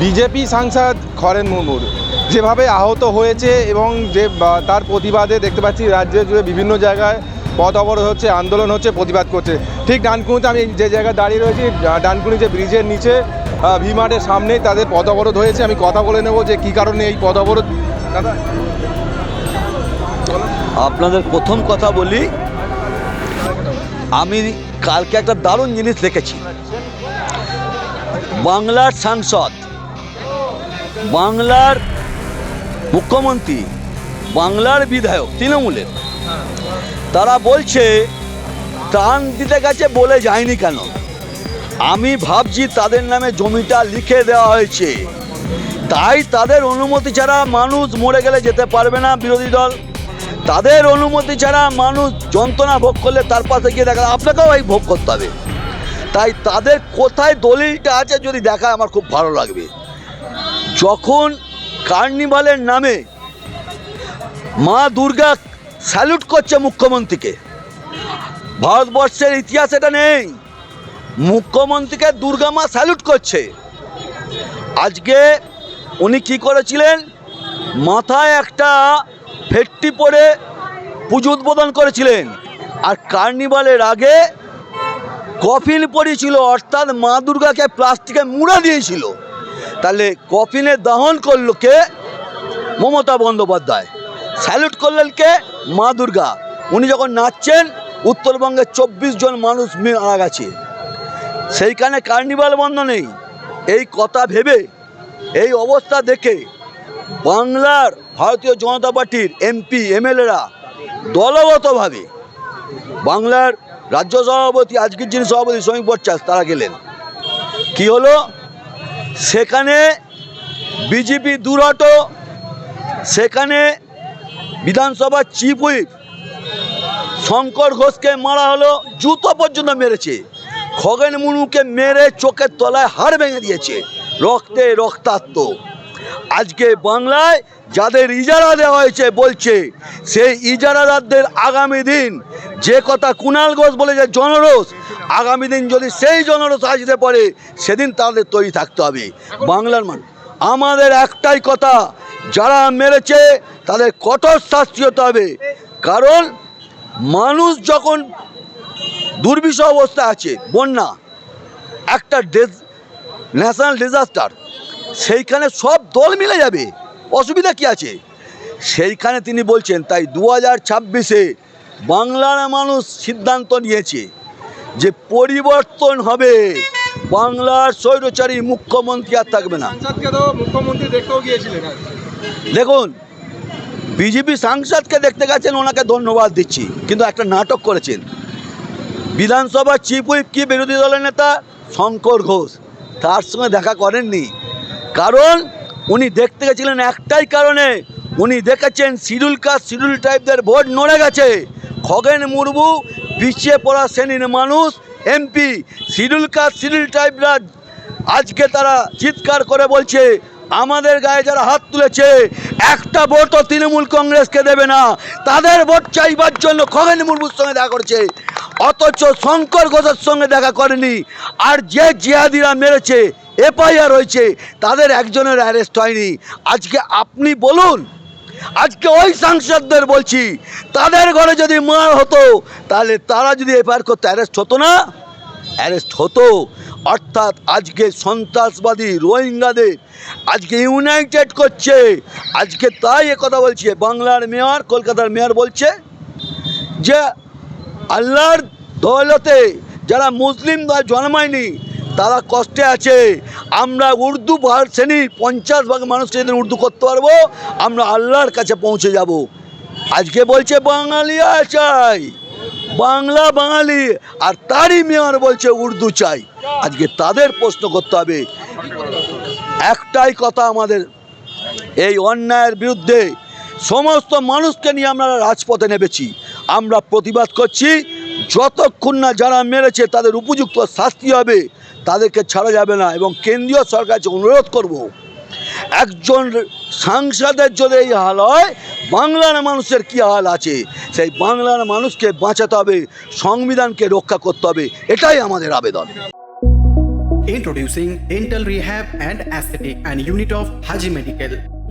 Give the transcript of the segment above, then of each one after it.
BJP সাংসদ খরেন মুর্মুর। যেভাবে আহত হয়েছে এবং যে তার প্রতিবাদে দেখতে পাচ্ছি রাজ্যে জুড়ে বিভিন্ন জায়গায় পথ অবরোধ হচ্ছে আন্দোলন হচ্ছে প্রতিবাদ করছে। ঠিক ডানকুনিতে আমি যে জায়গায় দাঁড়িয়ে রয়েছি ডানকুনি যে ব্রিজের নিচে আহ, ভি মার্টের সামনেই তাদের পথ অবরোধ হয়েছে। আমি কথা বলে নেব যে কী কারণে এই পথ অবরোধ আপনাদের প্রথম কথা বলি আমি কালকে একটা দারুণ জিনিস দেখেছি। বাংলার সাংসদ বাংলার মুখ্যমন্ত্রী, বাংলার বিধায়ক তৃণমূলের। তারা বলছে, ত্রাণ দিতে গেছে বলে যায়নি কেন? আমি ভাবছি তাদের নামে জমিটা লিখে দেওয়া হয়েছে। তাই তাদের অনুমতি ছাড়া মানুষ মরে গেলে যেতে পারবে না বিরোধী দল। তাদের অনুমতি ছাড়া মানুষ যন্ত্রণা ভোগ করলে তার পাশে গিয়ে দেখা আপনাকেও এই ভোগ করতে হবে। তাই তাদের কোথায় দলিলটা আছে যদি দেখা আমার খুব ভালো লাগবে। যখন কার্নিভালের নামে মা দুর্গা স্যালুট করছে মুখ্যমন্ত্রীকে, ভারতবর্ষের ইতিহাস এটা নেই। মুখ্যমন্ত্রীকে দুর্গা মা স্যালুট করছে। আজকে উনি কি করেছিলেন? মাথায় একটা ফেটটি পরে পুজো উদ্বোধন করেছিলেন। আর কার্নিভালের আগে কফিন পড়েছিল অর্থাৎ মা দুর্গাকে প্লাস্টিকে মুড়া দিয়েছিল। তাহলে কফিনে দহন করল কে? মমতা বন্দ্যোপাধ্যায়। স্যালুট করলেন কে? মা দুর্গা। উনি যখন নাচছেন উত্তরবঙ্গের চব্বিশ জন মানুষ মারা গেছে। সেইখানে কার্নিভাল বন্ধ নেই। এই কথা ভেবে, এই অবস্থা দেখে বাংলার ভারতীয় জনতা পার্টির এমপি, এমএলএরা দলগতভাবে বাংলার রাজ্য সভাপতি, আজকের যিনি সভাপতি শ্রমিক বচ্চাস তারা গেলেন। কি হলো? সেখানে বিজেপি দুরটো, সেখানে বিধানসভার চিফ হুইপ শঙ্কর ঘোষকে মারা হলো, জুতো পর্যন্ত মেরেছে। খগেন মুনুকে মেরে চোখের তলায় হাড় ভেঙে দিয়েছে। রক্তে রক্তাক্ত। আজকে বাংলায় যাদের ইজারা দেওয়া হয়েছে বলছে, সেই ইজারাদারদের আগামী দিন যে কথা কুণাল ঘোষ বলে যে জনরোষ, আগামী দিন যদি সেই জনরোষ আসতে পারে, সেদিন তাদের তৈরি থাকতে হবে। বাংলার মান আমাদের একটাই কথা, যারা মেরেছে তাদের কঠোর শাস্তি হতে হবে। কারণ মানুষ যখন দুর্বিষহ অবস্থা আছে, বন্যা, একটা ন্যাশনাল ডিজাস্টার সেইখানে সব দল মিলে যাবে। অসুবিধা কি আছে? সেইখানে তিনি বলছেন তাই দু হাজার ছাব্বিশে বাংলার মানুষ সিদ্ধান্ত নিয়েছে যে পরিবর্তন হবে। বাংলার স্বৈরচারী মুখ্যমন্ত্রী আর থাকবে না। মুখ্যমন্ত্রী দেখতেও গিয়েছিলেন দেখুন বিজেপি সাংসদকে দেখতে গেছেন ওনাকে ধন্যবাদ দিচ্ছি কিন্তু একটা নাটক করেছেন। বিধানসভার চিফ হুইপ কি বিরোধী দলের নেতা? শঙ্কর ঘোষ। তার সঙ্গে দেখা করেননি। কারণ উনি দেখতে গেছিলেন একটাই কারণে। উনি দেখেছেন শিডিউল কাস্ট, শিডিউল টাইপদের ভোট নড়ে গেছে। খগেন মুর্মু, পিছিয়ে পড়া শ্রেণির মানুষ, এমপি, শিডিউল কাস্ট, শিডিউল টাইপরা আজকে তারা চিৎকার করে বলছে, আমাদের গায়ে যারা হাত তুলেছে, একটা ভোটও তৃণমূল কংগ্রেসকে দেবে না। তাদের ভোট চাইবার জন্য খগেন মুর্মুর সঙ্গে দেখা করছে। অথচ শঙ্কর ঘোষের সঙ্গে দেখা করেনি। আর যে জিহাদিরা মেরেছে, এফআইআর হয়েছে, তাদের একজনের অ্যারেস্ট হয়নি। আজকে আপনি বলুন, আজকে ওই সাংসদদের বলছি, তাদের ঘরে যদি মার হতো, তাহলে তারা যদি এফআইআর করতে অ্যারেস্ট হতো না? অ্যারেস্ট হতো। অর্থাৎ আজকে সন্ত্রাসবাদী রোহিঙ্গাদের আজকে ইউনাইটেড করছে। আজকে তাই কথা বলছে। বাংলার মেয়র কলকাতার মেয়র বলছে যে আল্লাহর দৌলতে যারা মুসলিম জন্মায়নি, তারা কষ্টে আছে। আমরা উর্দু ভার শ্রেণির পঞ্চাশ ভাগ মানুষকে যেদিন উর্দু করতে পারব, আমরা আল্লাহর কাছে পৌঁছে যাব। আজকে বলছে বাঙালিয়া চাই বাংলা বাঙালি, আর তারই মেয়র বলছে উর্দু চাই। আজকে তাদের প্রশ্ন করতে হবে। একটাই কথা আমাদের, এই অন্যায়ের বিরুদ্ধে সমস্ত মানুষকে নিয়ে আমরা রাজপথে নেমেছি। আমরা প্রতিবাদ করছি। যতক্ষণ না যারা মেরেছে, তাদের উপযুক্ত শাস্তি হবে, তাদেরকে ছাড়া যাবে না এবং কেন্দ্রীয় সরকারকে অনুরোধ করব, একজন সাংসদের যদি এই হাল হয়, বাংলার মানুষের কী হাল আছে? সেই বাংলার মানুষকে বাঁচাতে হবে, সংবিধানকে রক্ষা করতে হবে, এটাই আমাদের আবেদন। Introducing Dental Rehab and Aesthetic and Unit of Haji Medical.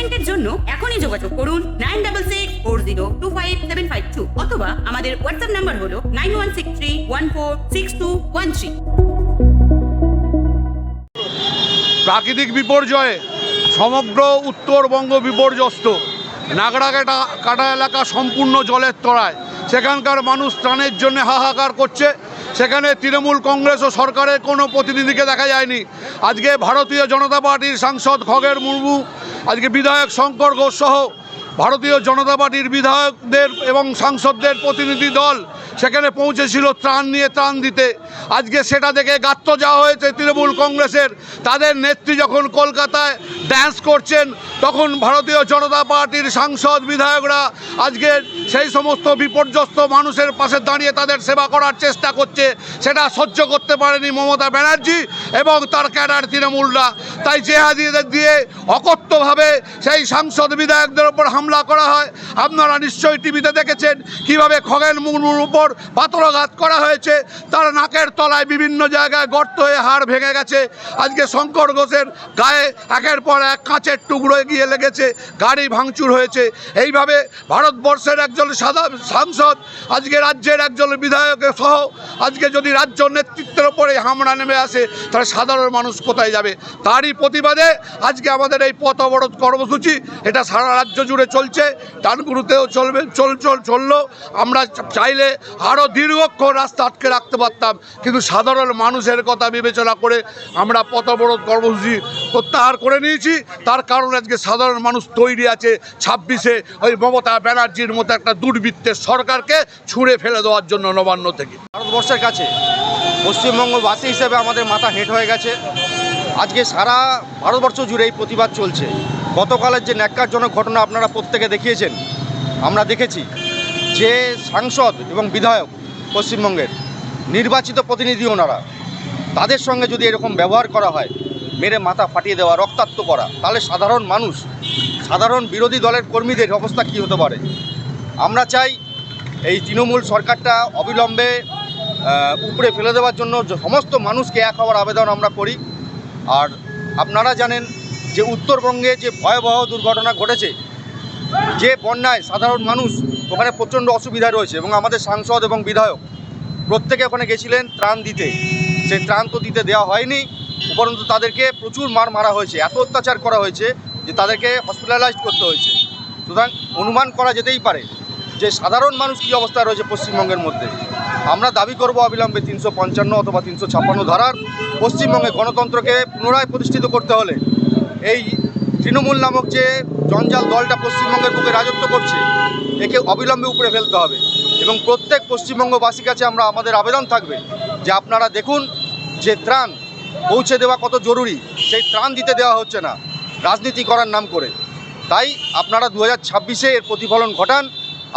অ্যাপয়েন্টমেন্টের জন্য এখনই যোগাযোগ করুন nine double six four zero two five seven five two অথবা আমাদের হোয়াটসঅ্যাপ নাম্বার হলো nine one six three one four six two one three প্রাকৃতিক বিপর্যয়ে সমগ্র উত্তরবঙ্গ বিপর্যস্ত। নাগড়াকাটা কাটা এলাকা সম্পূর্ণ জলের তলায়। সেখানকার মানুষ ত্রাণের জন্য হাহাকার করছে। সেখানে তৃণমূল কংগ্রেস ও সরকারের কোনো প্রতিনিধিকে দেখা যায়নি। আজকে ভারতীয় জনতা পার্টির সাংসদ খগের মুর্মু, আজকে বিধায়ক শঙ্কর ঘোষ সহ ভারতীয় জনতা পার্টির বিধায়কদের এবং সাংসদদের প্রতিনিধি দল সেখানে পৌঁছেছিল ত্রাণ নিয়ে ত্রাণ দিতে। আজকে সেটা দেখে গাত্ত যাওয়া হয়েছে তৃণমূল কংগ্রেসের। তাদের নেত্রী যখন কলকাতায় ড্যান্স করছেন, তখন ভারতীয় জনতা পার্টির সাংসদ বিধায়করা আজকে সেই সমস্ত বিপর্যস্ত মানুষের পাশে দাঁড়িয়ে তাদের সেবা করার চেষ্টা করছে। সেটা সহ্য করতে পারেনি মমতা ব্যানার্জি এবং তার ক্যাডার তৃণমূলরা। তাই জেহাদিদের দিয়ে অকথ্যভাবে সেই সাংসদ বিধায়কদের ওপর হামলা করা হয়। আপনারা নিশ্চয়ই টিভিতে দেখেছেন কীভাবে খগেন মুর্মুর উপর পাথরঘাত করা হয়েছে। তার নাকের তলায় বিভিন্ন জায়গায় গর্ত হয়ে হাড় ভেঙে গেছে। আজকে শঙ্কর ঘোষের গায়ে একের পর এক কাঁচের টুকরো গিয়ে লেগেছে। গাড়ি ভাঙচুর হয়েছে। এইভাবে ভারতবর্ষের একজন সাদা সাংসদ, আজকে রাজ্যের একজন বিধায়কের সহ আজকে যদি রাজ্য নেতৃত্বের ওপরে হামলা নেমে আসে, তাহলে সাধারণ মানুষ কোথায় যাবে? তারই প্রতিবাদে আজকে আমাদের এই পথ অবরোধ কর্মসূচি, এটা সারা রাজ্য জুড়ে চলছে। টানগুরুতেও চলবে, চল চল, চলল। আমরা চাইলে আরও দীর্ঘক্ষণ রাস্তা আটকে রাখতে পারতাম। কিন্তু সাধারণ মানুষের কথা বিবেচনা করে আমরা পথবরোধ কর্মসূচি প্রত্যাহার করে নিয়েছি। তার কারণ আজকে সাধারণ মানুষ তৈরি আছে ছাব্বিশে ওই মমতা ব্যানার্জির মতো একটা দুর্বৃত্তের সরকারকে ছুঁড়ে ফেলে দেওয়ার জন্য নবান্ন থেকে। ভারতবর্ষের কাছে পশ্চিমবঙ্গবাসী হিসেবে আমাদের মাথা হেঁট হয়ে গেছে। আজকে সারা ভারতবর্ষ জুড়ে এই প্রতিবাদ চলছে। গতকালের যে ন্যাক্কারজনক ঘটনা আপনারা প্রত্যেকে দেখিয়েছেন, আমরা দেখেছি। যে সাংসদ এবং বিধায়ক পশ্চিমবঙ্গের নির্বাচিত প্রতিনিধি ওনারা, তাদের সঙ্গে যদি এরকম ব্যবহার করা হয়, মেরে মাথা ফাটিয়ে দেওয়া, রক্তাক্ত করা, তাহলে সাধারণ মানুষ, সাধারণ বিরোধী দলের কর্মীদের অবস্থা কী হতে পারে? আমরা চাই এই তৃণমূল সরকারটা অবিলম্বে উপরে ফেলে দেওয়ার জন্য সমস্ত মানুষকে এক হওয়ার আবেদন আমরা করি। আর আপনারা জানেন যে উত্তরবঙ্গে যে ভয়াবহ দুর্ঘটনা ঘটেছে, যে বন্যায় সাধারণ মানুষ ওখানে প্রচণ্ড অসুবিধা রয়েছে এবং আমাদের সাংসদ এবং বিধায়ক প্রত্যেকে ওখানে গেছিলেন ত্রাণ দিতে। সেই ত্রাণ তো দিতে দেওয়া হয়নি, উপরন্তু তাদেরকে প্রচুর মার মারা হয়েছে। এত অত্যাচার করা হয়েছে যে তাদেরকে হসপিটালাইজ করতে হয়েছে। সুতরাং অনুমান করা যেতেই পারে যে সাধারণ মানুষ কী অবস্থা রয়েছে পশ্চিমবঙ্গের মধ্যে। আমরা দাবি করব অবিলম্বে তিনশো পঞ্চান্ন অথবা তিনশো ছাপ্পান্ন ধারার পশ্চিমবঙ্গে গণতন্ত্রকে পুনরায় প্রতিষ্ঠিত করতে হলে এই তৃণমূল নামক যে জঞ্জাল দলটা পশ্চিমবঙ্গের বুকে রাজত্ব করছে, একে অবিলম্বে উপরে ফেলতে হবে। এবং প্রত্যেক পশ্চিমবঙ্গবাসীর কাছে আমরা আমাদের আবেদন থাকবে যে আপনারা দেখুন যে ত্রাণ পৌঁছে দেওয়া কত জরুরি, সেই ত্রাণ দিতে দেওয়া হচ্ছে না, রাজনীতি করার নাম করে। তাই আপনারা দু হাজার ছাব্বিশে এর প্রতিফলন ঘটান,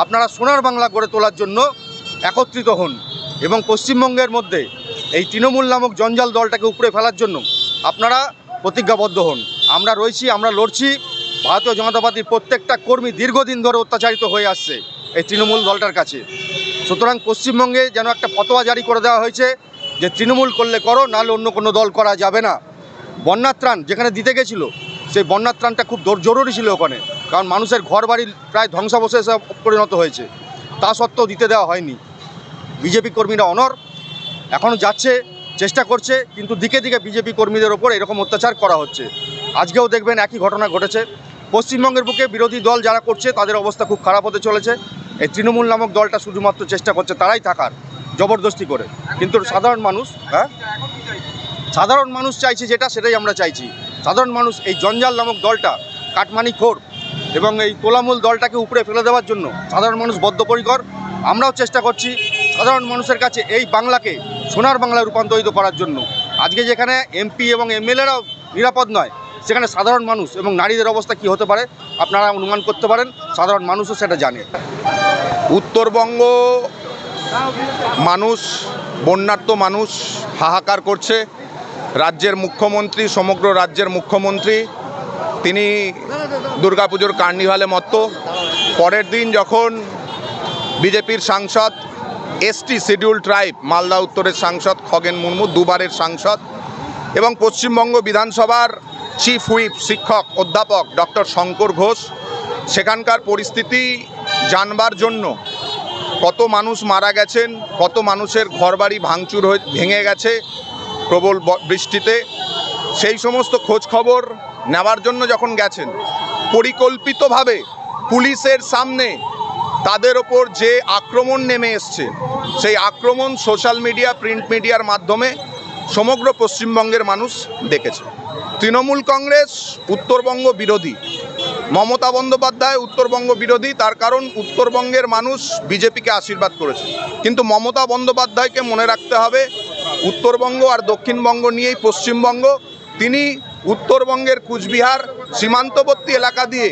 আপনারা সোনার বাংলা গড়ে তোলার জন্য একত্রিত হন এবং পশ্চিমবঙ্গের মধ্যে এই তৃণমূল নামক জঞ্জাল দলটাকে উপরে ফেলার জন্য আপনারা প্রতিজ্ঞাবদ্ধ হন। আমরা রয়েছি, আমরা লড়ছি ভারতীয় জনতা পার্টির প্রত্যেকটা কর্মী দীর্ঘদিন ধরে অত্যাচারিত হয়ে আসছে এই তৃণমূল দলটার কাছে। সুতরাং পশ্চিমবঙ্গে যেন একটা ফতোয়া জারি করে দেওয়া হয়েছে যে তৃণমূল করলে করো, নাহলে অন্য কোনো দল করা যাবে না। বন্যাত্রাণ যেখানে দিতে গেছিল, সেই বন্যাত্রাণটা খুব জরুরি ছিল ওখানে। কারণ মানুষের ঘর বাড়ি প্রায় ধ্বংসাবশেষে পরিণত হয়েছে। তা সত্ত্বেও দিতে দেওয়া হয়নি। বিজেপি কর্মীরা অনর এখনও যাচ্ছে, চেষ্টা করছে, কিন্তু দিকে দিকে বিজেপি কর্মীদের ওপর এরকম অত্যাচার করা হচ্ছে। আজকেও দেখবেন একই ঘটনা ঘটেছে। পশ্চিমবঙ্গের বুকে বিরোধী দল যারা করছে, তাদের অবস্থা খুব খারাপ হতে চলেছে। এই তৃণমূল নামক দলটা শুধুমাত্র চেষ্টা করছে, তারাই থাকার, জবরদস্তি করে। কিন্তু সাধারণ মানুষ হ্যাঁ? সাধারণ মানুষ চাইছে যেটা, সেটাই আমরা চাইছি। সাধারণ মানুষ এই জঞ্জাল নামক দলটা, কাটমানি খোর এবং এই তোলামূল দলটাকে উপরে ফেলে দেওয়ার জন্য সাধারণ মানুষ বদ্ধপরিকর, আমরাও চেষ্টা করছি সাধারণ মানুষের কাছে এই বাংলাকে সোনার বাংলায় রূপান্তরিত করার জন্য। আজকে যেখানে এমপি এবং এমএলএরাও নিরাপদ নয় সেখানে সাধারণ মানুষ এবং নারীদের অবস্থা কি হতে পারে আপনারা অনুমান করতে পারেন, সাধারণ মানুষও সেটা জানে। উত্তরবঙ্গ মানুষ, বন্যার্ত মানুষ হাহাকার করছে। রাজ্যের মুখ্যমন্ত্রী, সমগ্র রাজ্যের মুখ্যমন্ত্রী, তিনি দুর্গাপুজোর কার্নিভালে মত্ত। পরের দিন যখন বিজেপির সাংসদ এসটি শিডিউল ট্রাইব, মালদা উত্তরের সাংসদ খগেন মুর্মু, দুবারের সাংসদ এবং পশ্চিমবঙ্গ বিধানসভার চিফ হুইপ শিক্ষক অধ্যাপক ডক্টর শঙ্কর ঘোষ, সেখানকার পরিস্থিতি জানবার জন্য কত মানুষ মারা গেছেন, কত মানুষের ঘরবাড়ি ভাঙচুর হয়ে ভেঙে গেছে প্রবল বৃষ্টিতে। সেই সমস্ত খোঁজ খবর নেওয়ার জন্য যখন গেছেন, পরিকল্পিতভাবে পুলিশের সামনে তাদের ওপর যে আক্রমণ নেমে এসছে, সেই আক্রমণ সোশ্যাল মিডিয়া প্রিন্ট মিডিয়ার মাধ্যমে সমগ্র পশ্চিমবঙ্গের মানুষ দেখেছে। তৃণমূল কংগ্রেস উত্তরবঙ্গ বিরোধী। মমতা বন্দ্যোপাধ্যায় উত্তরবঙ্গ বিরোধী, তার কারণ উত্তরবঙ্গের মানুষ বিজেপিকে আশীর্বাদ করেছে। কিন্তু মমতা বন্দ্যোপাধ্যায়কে মনে রাখতে হবে, উত্তরবঙ্গ আর দক্ষিণবঙ্গ নিয়েই পশ্চিমবঙ্গ। তিনি উত্তরবঙ্গের কুচবিহার সীমান্তবর্তী এলাকা দিয়ে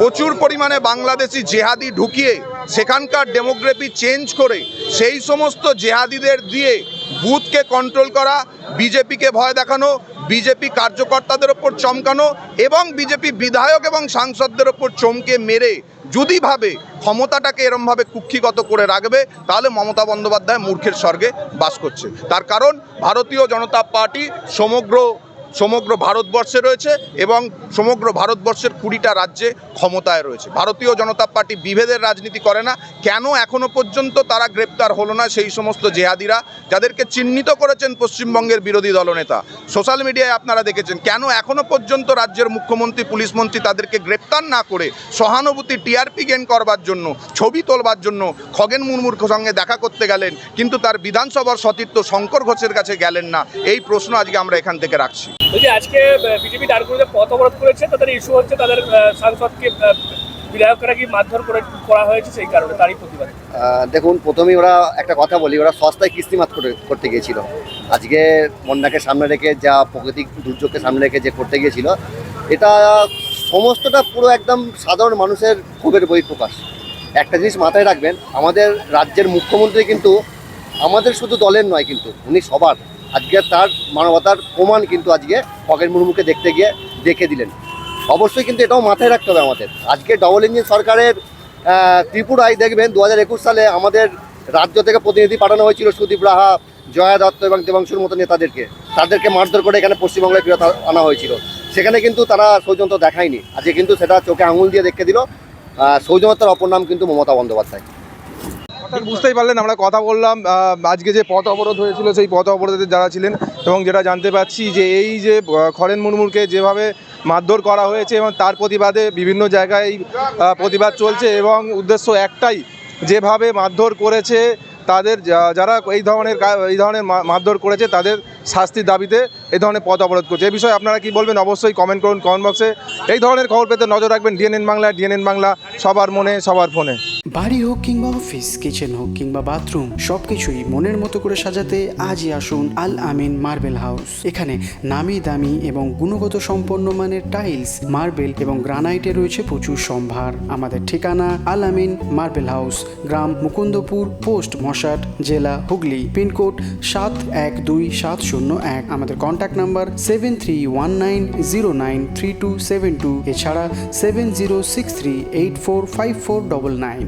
প্রচুর পরিমাণে বাংলাদেশি জেহাদি ঢুকিয়ে সেখানকার ডেমোগ্রাফি চেঞ্জ করে সেই সমস্ত জেহাদিদের দিয়ে বুথকে কন্ট্রোল করা, বিজেপিকে ভয় দেখানো, বিজেপি কার্যকর্তাদের ওপর চমকানো এবং বিজেপি বিধায়ক এবং সাংসদদের ওপর চমকে মেরে যদি ভাবে ক্ষমতাটাকে এরমভাবে কুক্ষিগত করে রাখবে, তাহলে মমতা বন্দ্যোপাধ্যায় মূর্খের স্বর্গে বাস করছে। তার কারণ, ভারতীয় জনতা পার্টি সমগ্র সমগ্র ভারতবর্ষে রয়েছে এবং সমগ্র ভারতবর্ষের কুড়িটা রাজ্যে ক্ষমতায় রয়েছে। ভারতীয় জনতা পার্টি বিভেদের রাজনীতি করে না। কেন এখনও পর্যন্ত তারা গ্রেপ্তার হলো না সেই সমস্ত জেহাদিরা? যাদেরকে চিহ্নিত করেছেন পশ্চিমবঙ্গের বিরোধী দলনেতা। সোশ্যাল মিডিয়ায় আপনারা দেখেছেন, কেন এখনও পর্যন্ত রাজ্যের মুখ্যমন্ত্রী, পুলিশ মন্ত্রী তাদেরকে গ্রেপ্তার না করে সহানুভূতি টিআরপি গেন করবার জন্য, ছবি তোলবার জন্য খগেন মুর্মুর সঙ্গে দেখা করতে গেলেন, কিন্তু তার বিধানসভার সতীর্থ শঙ্কর ঘোষের কাছে গেলেন না? এই প্রশ্ন আজকে আমরা এখান থেকে রাখছি। বলছি আজকে বিজেপি ডানকুনিতে পথ অবরোধ করেছে, তাদের ইস্যু হচ্ছে তাদের সাংসদকে বিধায়করা কি মারধর করে, করা হয়েছে সেই কারণে, তারই প্রতিবাদ। দেখুন, প্রথমেই ওরা একটা কথা বলি, ওরা সস্তায় কিস্তিমাত করে, করতে গিয়েছিল। আজকে বন্যাকে সামনে রেখে যা প্রাকৃতিক দুর্যোগকে সামনে রেখে যে করতে গিয়েছিল, এটা সমস্তটা পুরো একদম সাধারণ মানুষের ক্ষোভের বহিঃপ্রকাশ। একটা জিনিস মাথায় রাখবেন, আমাদের রাজ্যের মুখ্যমন্ত্রী কিন্তু আমাদের শুধু দলের নয় কিন্তু, উনি সবার। আজকে তার মানবতার প্রমাণ কিন্তু আজকে খগেন মুর্মুকে দেখতে গিয়ে দেখে দিলেন। অবশ্যই কিন্তু এটাও মাথায় রাখতে হবে আমাদের। আজকে ডবল ইঞ্জিন সরকারের ত্রিপুরায় দেখবেন দু হাজার একুশ সালে আমাদের রাজ্য থেকে প্রতিনিধি পাঠানো হয়েছিল সুদীপ রাহা, জয়া দত্ত এবং দেবাংশুর মতো নেতাদেরকে। তাদেরকে মারধর করে এখানে পশ্চিমবাংলায় ফেরত আনা হয়েছিল। সেখানে কিন্তু তারা সৌজন্য দেখায়নি। আজকে কিন্তু সেটা চোখে আঙুল দিয়ে দেখে দিল। সৌজন্যতার অপর নাম কিন্তু মমতা বন্দ্যোপাধ্যায়। বুঝতেই পারলেন, আমরা কথা বললাম আজকে যে পথ অবরোধ হয়েছিল, সেই পথ অবরোধে যারা ছিলেন এবং যেটা জানতে পারছি যে এই যে খরেন মুর্মুরকে যেভাবে মারধর করা হয়েছে এবং তার প্রতিবাদে বিভিন্ন জায়গায় প্রতিবাদ চলছে এবং উদ্দেশ্য একটাই, যেভাবে মারধর করেছে তাদের যারা এই ধরনের এই ধরনের মারধর করেছে তাদের শাস্তির দাবিতে এই ধরনের পথ অবরোধ করছে। এই বিষয়ে আপনারা কি বলবেন? অবশ্যই কমেন্ট করুন কমেন্ট বক্সে এই ধরনের খবর পেতে নজর রাখবেন ডিএনএন বাংলা ডিএনএন বাংলা, সবার মনে, সবার ফোনে। বাড়ি হোক কিংবা অফিস কিচেন হোক কিংবা বাথরুম সবকিছুই মনের মতো করে সাজাতে আজই আসুন আল আমিন মার্বেল হাউস। এখানে নামি দামি এবং গুণগত সম্পন্ন মানের টাইলস মার্বেল এবং গ্রানাইটে রয়েছে প্রচুর সম্ভার। আমাদের ঠিকানা আল আমিন মার্বেল হাউস, গ্রাম মুকুন্দপুর, পোস্ট মশাট, জেলা হুগলি, পিনকোড সাত এক দুই সাত শূন্য এক। আমাদের contact number seven three one nine zero nine three two seven two এছাড়া seven zero six three eight four five four double nine